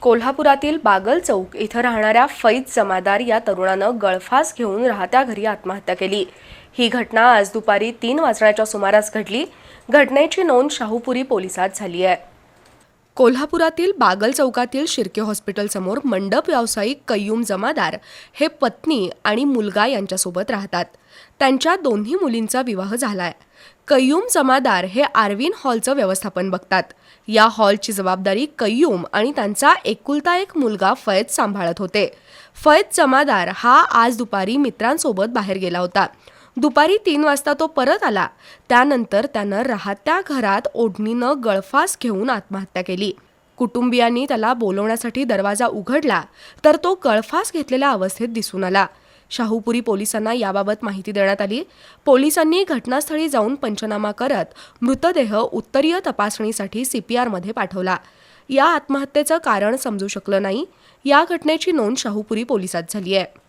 कोल्हापुरातील बागल चौक इथं राहणाऱ्या फैज जमादार या तरुणानं गळफास घेऊन राहत्या घरी आत्महत्या केली. ही घटना आज दुपारी तीन वाजण्याच्या सुमारास घडली. घटनेची नोंद शाहूपुरी पोलिसात झाली आहे. कोल्हापुरातील बागल चौकातील शिर्के हॉस्पिटलसमोर मंडप व्यावसायिक कय्यूम जमादार हे पत्नी आणि मुलगा यांच्यासोबत राहतात. त्यांच्या दोन्ही मुलींचा विवाह झालाय. कय्यूम जमादार हे आर्विन हॉलचं व्यवस्थापन बघतात. या हॉलची जबाबदारी कय्यूम आणि त्यांचा एकुलता एक मुलगा फैज सांभाळत होते. फैज जमादार हा आज दुपारी मित्रांसोबत बाहेर गेला होता. दुपारी तीन वाजता तो परत आला. त्यानंतर त्यानं राहत्या घरात ओढणीनं गळफास घेऊन आत्महत्या केली. कुटुंबियांनी त्याला बोलवण्यासाठी दरवाजा उघडला तर तो गळफास घेतलेल्या अवस्थेत दिसून आला. शाहूपुरी पोलिसांना याबाबत माहिती देण्यात आली. पोलिसांनी घटनास्थळी जाऊन पंचनामा करत मृतदेह उत्तरीय तपासणीसाठी सीपीआरमध्ये पाठवला. या आत्महत्येचं कारण समजू शकलं नाही. या घटनेची नोंद शाहूपुरी पोलिसात झाली आहे